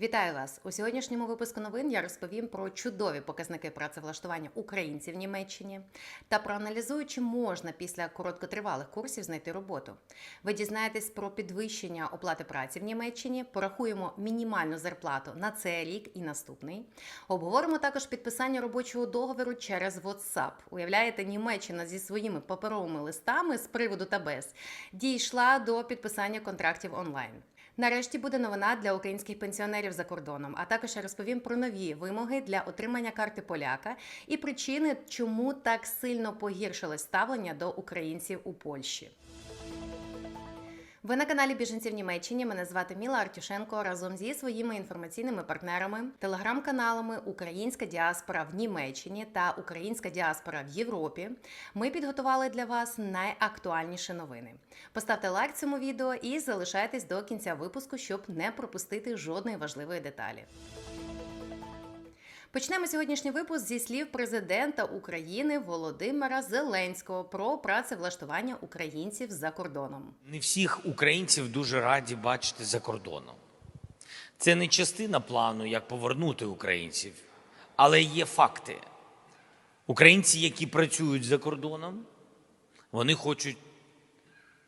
Вітаю вас у сьогоднішньому випуску новин. Я розповім про чудові показники працевлаштування українців в Німеччині та проаналізую, чи можна після короткотривалих курсів знайти роботу. Ви дізнаєтесь про підвищення оплати праці в Німеччині, порахуємо мінімальну зарплату на цей рік і наступний. Обговоримо також підписання робочого договору через WhatsApp. Уявляєте, Німеччина зі своїми паперовими листами з приводу та без дійшла до підписання контрактів онлайн. Нарешті буде новина для українських пенсіонерів за кордоном. А також я розповім про нові вимоги для отримання карти поляка і причини, чому так сильно погіршилось ставлення до українців у Польщі. Ви на каналі Біженці в Німеччині. Мене звати Міла Артюшенко разом зі своїми інформаційними партнерами, телеграм-каналами Українська діаспора в Німеччині та Українська діаспора в Європі. Ми підготували для вас найактуальніші новини. Поставте лайк цьому відео і залишайтесь до кінця випуску, щоб не пропустити жодної важливої деталі. Почнемо сьогоднішній випуск зі слів президента України Володимира Зеленського про працевлаштування українців за кордоном. Не всіх українців дуже раді бачити за кордоном. Це не частина плану, як повернути українців, але є факти. Українці, які працюють за кордоном, вони хочуть,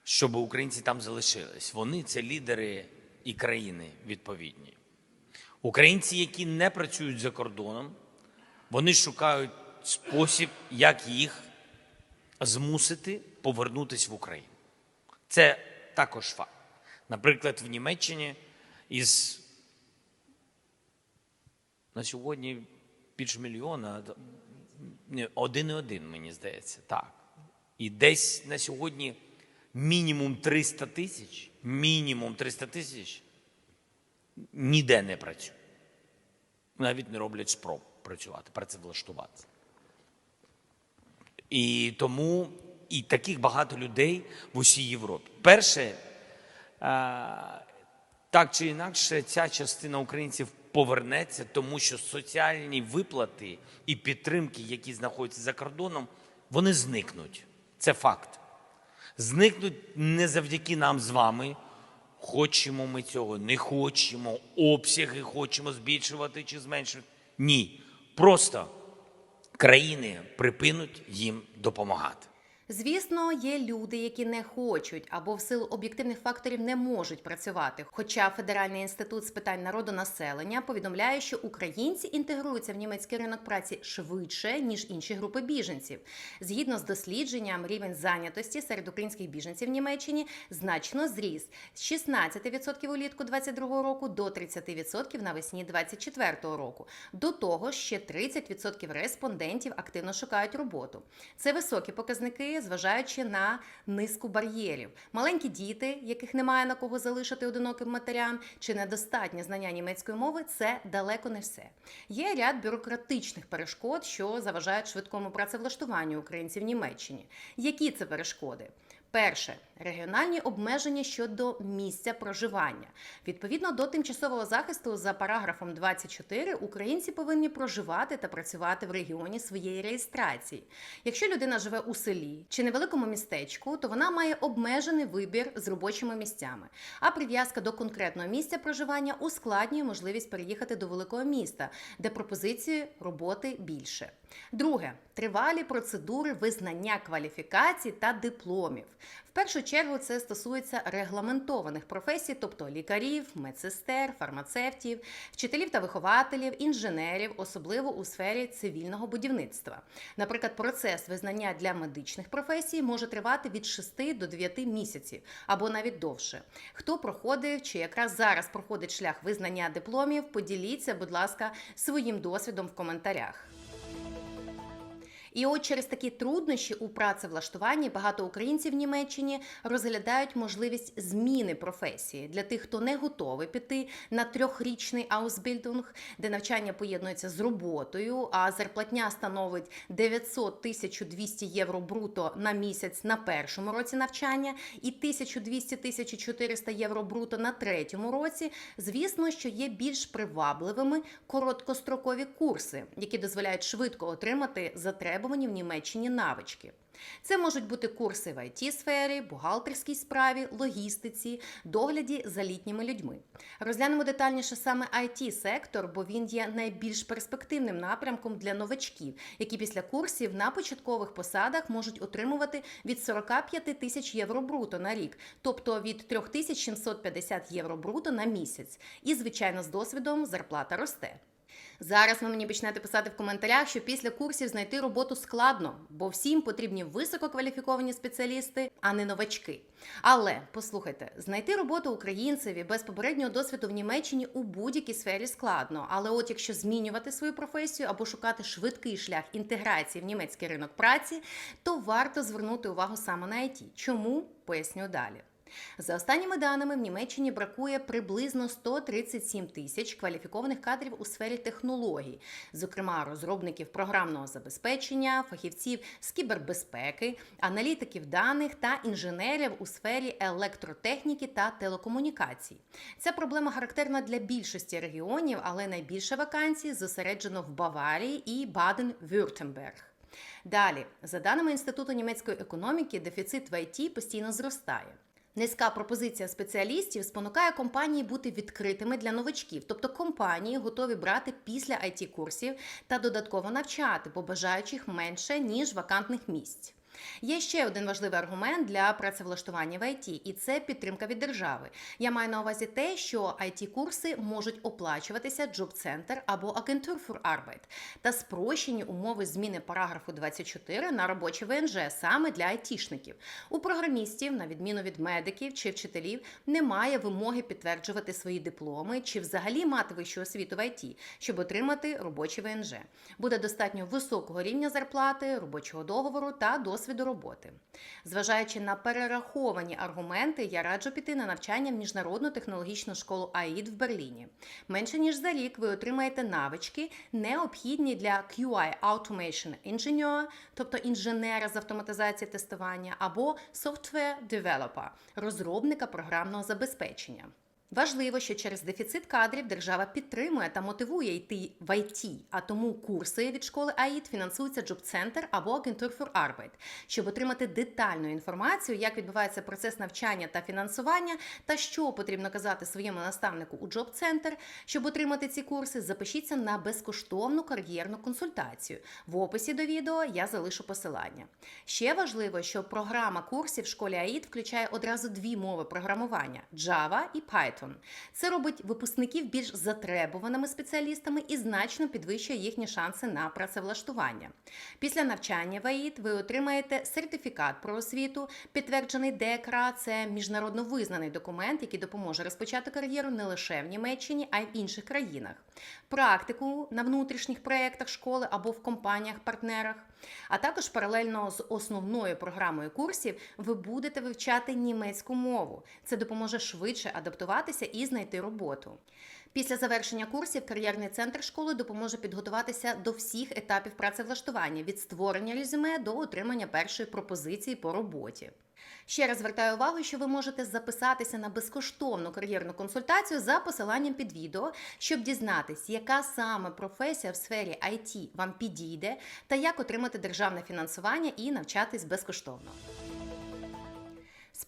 щоб українці там залишились. Вони це лідери і країни відповідні. Українці, які не працюють за кордоном, вони шукають спосіб, як їх змусити повернутися в Україну. Це також факт. Наприклад, в Німеччині із на сьогодні більше мільйона, один і один, мені здається, так. І десь на сьогодні мінімум 300 тисяч, мінімум 300 тисяч ніде не працюють. Навіть не роблять спроб працювати, працевлаштуватися. І тому і таких багато людей в усій Європі. Перше, так чи інакше, ця частина українців повернеться, тому що соціальні виплати і підтримки, які знаходяться за кордоном, вони зникнуть. Це факт. Зникнуть не завдяки нам з вами. Хочемо ми цього, не хочемо, обсяги хочемо збільшувати чи зменшувати. Ні. Просто країни припинуть їм допомагати. Звісно, є люди, які не хочуть або в силу об'єктивних факторів не можуть працювати. Хоча Федеральний інститут з питань народу населення повідомляє, що українці інтегруються в німецький ринок праці швидше ніж інші групи біженців. Згідно з дослідженням, рівень зайнятості серед українських біженців в Німеччині значно зріс з 16% улітку 22 року до 30% навесні 24 року. До того ще 30% респондентів активно шукають роботу. Це високі показники зважаючи на низку бар'єрів. Маленькі діти, яких немає на кого залишити одиноким матерям, чи недостатнє знання німецької мови це далеко не все. Є ряд бюрократичних перешкод, що заважають швидкому працевлаштуванню українців в Німеччині. Які це перешкоди? Перше регіональні обмеження щодо місця проживання. Відповідно до тимчасового захисту за параграфом 24, українці повинні проживати та працювати в регіоні своєї реєстрації. Якщо людина живе у селі чи невеликому містечку, то вона має обмежений вибір з робочими місцями. А прив'язка до конкретного місця проживання ускладнює можливість переїхати до великого міста, де пропозиції роботи більше. Друге тривалі процедури визнання кваліфікацій та дипломів. В першу чергу це стосується регламентованих професій, тобто лікарів, медсестер, фармацевтів, вчителів та вихователів, інженерів, особливо у сфері цивільного будівництва. Наприклад, процес визнання для медичних професій може тривати від 6 до 9 місяців або навіть довше. Хто проходив чи якраз зараз проходить шлях визнання дипломів, поділіться, будь ласка, своїм досвідом в коментарях. І от через такі труднощі у працевлаштуванні багато українців в Німеччині розглядають можливість зміни професії для тих, хто не готовий піти на трьохрічний аусбільдинг, де навчання поєднується з роботою, а зарплатня становить 900 1200 євро бруто на місяць на першому році навчання і 1200-1400 євро бруто на третьому році. Звісно, що є більш привабливими короткострокові курси, які дозволяють швидко отримати затребувані затребувані в Німеччині навички. Це можуть бути курси в it сфері, бухгалтерській справі, логістиці, догляді за літніми людьми. Розглянемо детальніше саме it сектор, бо він є найбільш перспективним напрямком для новачків, які після курсів на початкових посадах можуть отримувати від 45 тисяч євро бруто на рік, тобто від 3750 євро бруто на місяць. І, звичайно, з досвідом зарплата росте. Зараз ви мені почнете писати в коментарях, що після курсів знайти роботу складно, бо всім потрібні висококваліфіковані спеціалісти, а не новачки. Але послухайте, знайти роботу українцеві без попереднього досвіду в Німеччині у будь-якій сфері складно. Але от якщо змінювати свою професію або шукати швидкий шлях інтеграції в німецький ринок праці, то варто звернути увагу саме на IT. Чому поясню далі. За останніми даними, в Німеччині бракує приблизно 137 тисяч кваліфікованих кадрів у сфері технологій, зокрема розробників програмного забезпечення, фахівців з кібербезпеки, аналітиків даних та інженерів у сфері електротехніки та телекомунікацій. Ця проблема характерна для більшості регіонів, але найбільше вакансій зосереджено в Баварії і Баден-Вюртемберг. Далі, за даними Інституту німецької економіки, дефіцит в ІТ постійно зростає. Низька пропозиція спеціалістів спонукає компанії бути відкритими для новачків, тобто компанії готові брати після it курсів та додатково навчати, бо бажаючих менше ніж вакантних місць. Є ще один важливий аргумент для працевлаштування в ІТ, і це підтримка від держави. Я маю на увазі те, що it курси можуть оплачуватися Джоб-центр або für Arbeit та спрощені умови зміни параграфу 24 на робоче ВНЖ саме для айтішників. У програмістів, на відміну від медиків чи вчителів, немає вимоги підтверджувати свої дипломи чи взагалі мати вищу освіту в ІТ, щоб отримати робоче ВНЖ. Буде достатньо високого рівня зарплати, робочого договору та досвіду роботи. Зважаючи на перераховані аргументи, я раджу піти на навчання в міжнародну технологічну школу АІД в Берліні. Менше ніж за рік ви отримаєте навички, необхідні для QI Automation Engineer, тобто інженера з автоматизації тестування, або Software Developer, розробника програмного забезпечення. Важливо, що через дефіцит кадрів держава підтримує та мотивує йти в ІТ, а тому курси від школи АІД фінансуються Джоб-центр або Агентур für Arbeit, щоб отримати детальну інформацію, як відбувається процес навчання та фінансування, та що потрібно казати своєму наставнику у Джоб-центр. Щоб отримати ці курси, запишіться на безкоштовну кар'єрну консультацію. В описі до відео я залишу посилання. Ще важливо, що програма курсів в школі АІД включає одразу дві мови програмування Java і Python. Це робить випускників більш затребуваними спеціалістами і значно підвищує їхні шанси на працевлаштування. Після навчання в АІД ви отримаєте сертифікат про освіту, підтверджений ДЕКРА. Це міжнародно визнаний документ, який допоможе розпочати кар'єру не лише в Німеччині, а й в інших країнах. Практику на внутрішніх проєктах школи або в компаніях-партнерах. А також паралельно з основною програмою курсів ви будете вивчати німецьку мову. Це допоможе швидше адаптуватися і знайти роботу. Після завершення курсів кар'єрний центр школи допоможе підготуватися до всіх етапів працевлаштування від створення резюме до отримання першої пропозиції по роботі. Ще раз звертаю увагу, що ви можете записатися на безкоштовну кар'єрну консультацію за посиланням під відео, щоб дізнатись, яка саме професія в сфері IT вам підійде та як отримати державне фінансування і навчатись безкоштовно.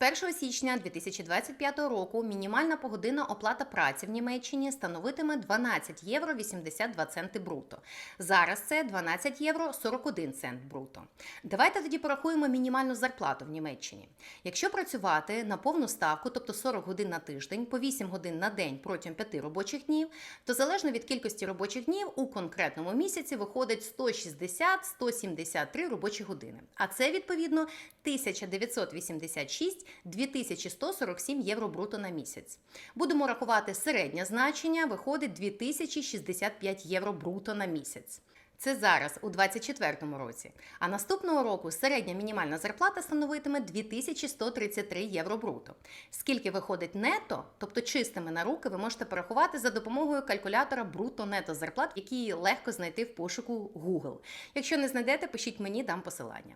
З 1 січня 2025 року мінімальна погодинна оплата праці в Німеччині становитиме 12 євро 82 центи бруто. Зараз це 12 євро 41 цент бруто. Давайте тоді порахуємо мінімальну зарплату в Німеччині. Якщо працювати на повну ставку, тобто 40 годин на тиждень, по 8 годин на день протягом 5 робочих днів, то залежно від кількості робочих днів у конкретному місяці виходить 160-173 робочі години. А це відповідно 1986 2147 євро бруто на місяць. Будемо рахувати середнє значення, виходить 2065 євро бруто на місяць. Це зараз у 2024 році. А наступного року середня мінімальна зарплата становитиме 2133 євро бруто. Скільки виходить нето, тобто чистими на руки, ви можете порахувати за допомогою калькулятора бруто-нето зарплат, який легко знайти в пошуку Google. Якщо не знайдете, пишіть мені, дам посилання.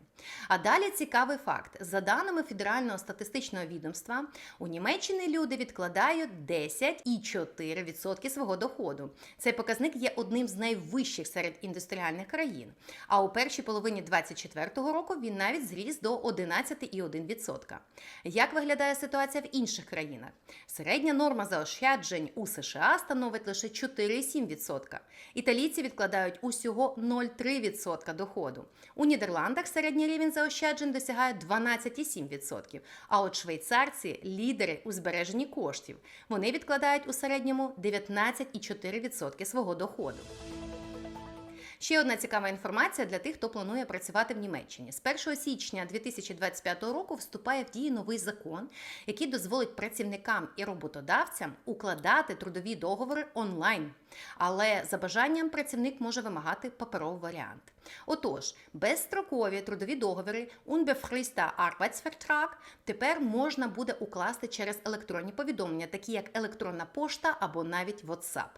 А далі цікавий факт: за даними Федерального статистичного відомства, у Німеччині люди відкладають 10,4% свого доходу. Цей показник є одним з найвищих серед індустріальних індустріальних країн. А у першій половині 2024 року він навіть зріс до 11,1%. Як виглядає ситуація в інших країнах? Середня норма заощаджень у США становить лише 4,7%. Італійці відкладають усього 0,3% доходу. У Нідерландах середній рівень заощаджень досягає 12,7%. А от швейцарці лідери у збереженні коштів. Вони відкладають у середньому 19,4% свого доходу. Ще одна цікава інформація для тих, хто планує працювати в Німеччині. З 1 січня 2025 року вступає в дію новий закон, який дозволить працівникам і роботодавцям укладати трудові договори онлайн. Але за бажанням працівник може вимагати паперовий варіант. Отож, безстрокові трудові договори Unbefrister Arbeitsvertrag тепер можна буде укласти через електронні повідомлення, такі як електронна пошта або навіть WhatsApp.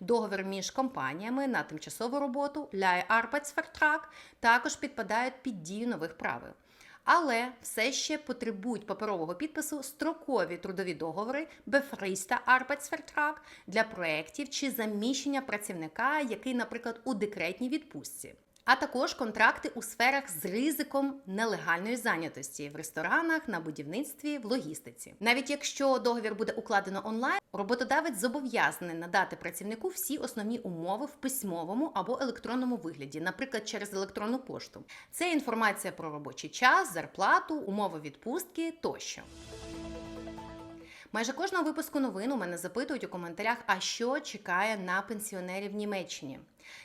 Договір між компаніями на тимчасову роботу Leih-Arbeitsvertrag також підпадають під дію нових правил. Але все ще потребують паперового підпису строкові трудові договори Befrister Arbeitsvertrag для проєктів чи заміщення працівника, який, наприклад, у декретній відпустці. А також контракти у сферах з ризиком нелегальної зайнятості в ресторанах, на будівництві, в логістиці. Навіть якщо договір буде укладено онлайн, роботодавець зобов'язаний надати працівнику всі основні умови в письмовому або електронному вигляді, наприклад, через електронну пошту. Це інформація про робочий час, зарплату, умови відпустки тощо. Майже кожного випуску новин у мене запитують у коментарях, а що чекає на пенсіонерів в Німеччині.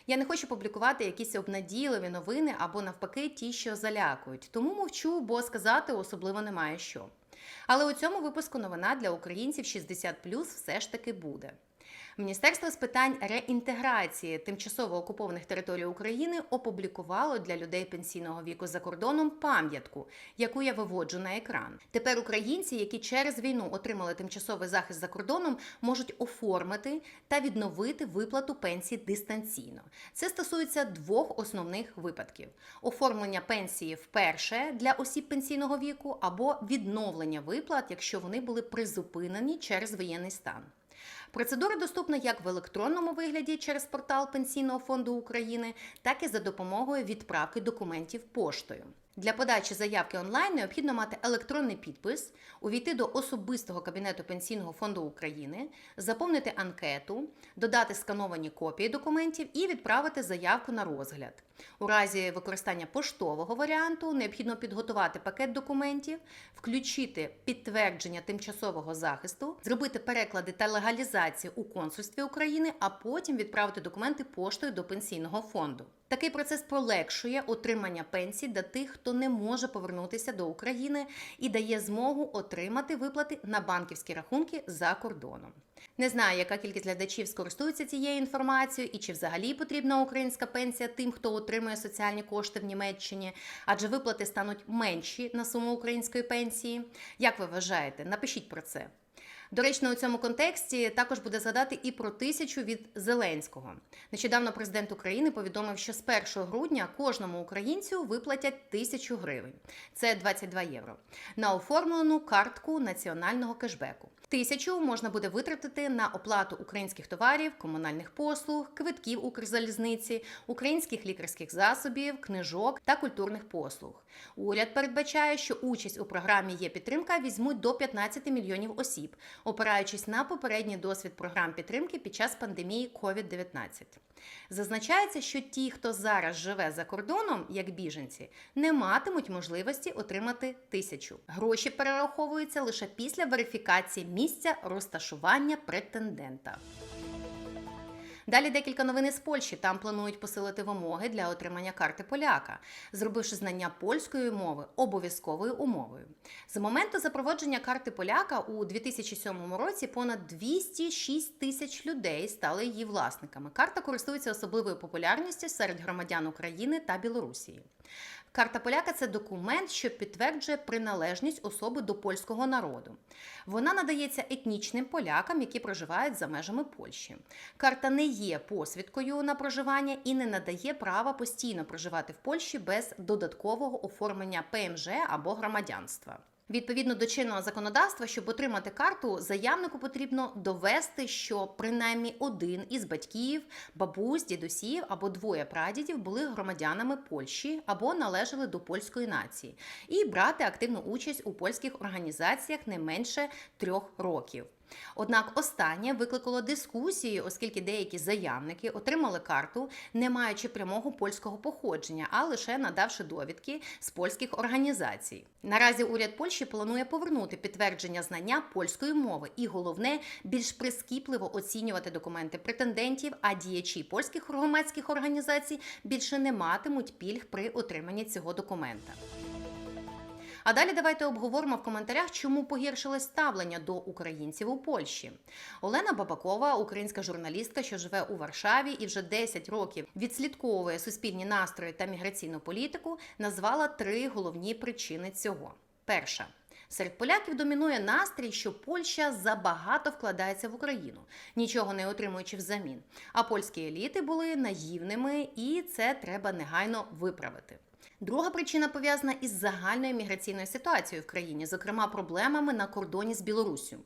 Я не хочу публікувати якісь обнадійливі новини або навпаки ті, що залякують. Тому мовчу, бо сказати особливо немає що. Але у цьому випуску новина для українців 60 все ж таки буде. Міністерство з питань реінтеграції тимчасово окупованих територій України опублікувало для людей пенсійного віку за кордоном пам'ятку, яку я виводжу на екран. Тепер українці, які через війну отримали тимчасовий захист за кордоном, можуть оформити та відновити виплату пенсії дистанційно. Це стосується двох основних випадків: оформлення пенсії вперше для осіб пенсійного віку або відновлення виплат, якщо вони були призупинені через воєнний стан. Процедура доступна як в електронному вигляді через портал Пенсійного фонду України, так і за допомогою відправки документів поштою. Для подачі заявки онлайн необхідно мати електронний підпис, увійти до особистого кабінету Пенсійного фонду України, заповнити анкету, додати скановані копії документів і відправити заявку на розгляд. У разі використання поштового варіанту необхідно підготувати пакет документів, включити підтвердження тимчасового захисту, зробити переклади та легалізацію у консульстві України, а потім відправити документи поштою до пенсійного фонду. Такий процес полегшує отримання пенсій для тих, хто не може повернутися до України і дає змогу отримати виплати на банківські рахунки за кордоном. Не знаю, яка кількість глядачів скористується цією інформацією і чи взагалі потрібна українська пенсія тим, хто отримує соціальні кошти в Німеччині, адже виплати стануть менші на суму української пенсії. Як ви вважаєте? Напишіть про це. Доречно, у цьому контексті також буде згадати і про тисячу від Зеленського. Нещодавно президент України повідомив, що з 1 грудня кожному українцю виплатять тисячу гривень. Це 22 євро на оформлену картку національного кешбеку. Тисячу можна буде витратити на оплату українських товарів, комунальних послуг, квитків Укрзалізниці, українських лікарських засобів, книжок та культурних послуг. Уряд передбачає, що участь у програмі є підтримка візьмуть до 15 мільйонів осіб, опираючись на попередній досвід програм підтримки під час пандемії COVID-19. Зазначається, що ті, хто зараз живе за кордоном, як біженці, не матимуть можливості отримати тисячу. Гроші перераховуються лише після верифікації місця розташування претендента. Далі декілька новин із Польщі. Там планують посилити вимоги для отримання карти поляка, зробивши знання польської мови обов'язковою умовою. З моменту запровадження карти поляка у 2007 році понад 206 тисяч людей стали її власниками. Карта користується особливою популярністю серед громадян України та Білорусі. Карта поляка це документ, що підтверджує приналежність особи до польського народу. Вона надається етнічним полякам, які проживають за межами Польщі. Карта не є посвідкою на проживання і не надає права постійно проживати в Польщі без додаткового оформлення ПМЖ або громадянства. Відповідно до чинного законодавства, щоб отримати карту, заявнику потрібно довести, що принаймні один із батьків, бабусь, дідусів або двоє прадідів були громадянами Польщі або належали до польської нації, і брати активну участь у польських організаціях не менше трьох років. Однак останнє викликало дискусії, оскільки деякі заявники отримали карту, не маючи прямого польського походження, а лише надавши довідки з польських організацій. Наразі уряд Польщі планує повернути підтвердження знання польської мови і головне більш прискіпливо оцінювати документи претендентів, а діячі польських громадських організацій більше не матимуть пільг при отриманні цього документа. А далі давайте обговоримо в коментарях, чому погіршилось ставлення до українців у Польщі. Олена Бабакова, українська журналістка, що живе у Варшаві і вже 10 років відслідковує суспільні настрої та міграційну політику, назвала три головні причини цього. Перша. Серед поляків домінує настрій, що Польща забагато вкладається в Україну, нічого не отримуючи взамін. А польські еліти були наївними, і це треба негайно виправити. Друга причина пов'язана із загальною міграційною ситуацією в країні, зокрема проблемами на кордоні з Білоруссю.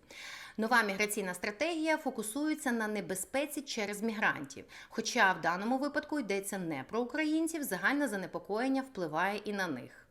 Нова міграційна стратегія фокусується на небезпеці через мігрантів. Хоча в даному випадку йдеться не про українців, загальне занепокоєння впливає і на них.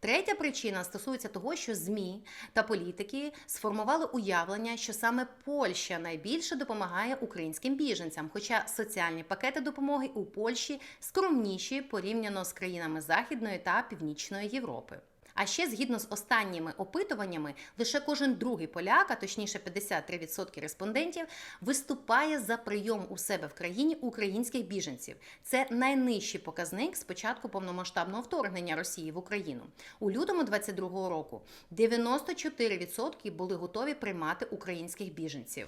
Третя причина стосується того, що ЗМІ та політики сформували уявлення, що саме Польща найбільше допомагає українським біженцям, хоча соціальні пакети допомоги у Польщі скромніші порівняно з країнами Західної та Північної Європи. А ще згідно з останніми опитуваннями, лише кожен другий поляк, а точніше 53% респондентів, виступає за прийом у себе в країні українських біженців. Це найнижчий показник з початку повномасштабного вторгнення Росії в Україну. У лютому 22-го року 94% були готові приймати українських біженців.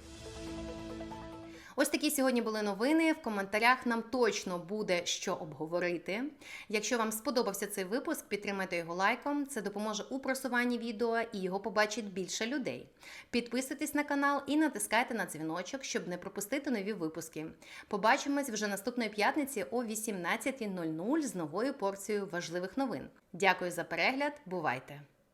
Ось такі сьогодні були новини. В коментарях нам точно буде що обговорити. Якщо вам сподобався цей випуск, підтримайте його лайком. Це допоможе у просуванні відео і його побачить більше людей. Підписуйтесь на канал і натискайте на дзвіночок, щоб не пропустити нові випуски. Побачимось вже наступної п'ятниці о 18.00 з новою порцією важливих новин. Дякую за перегляд. Бувайте!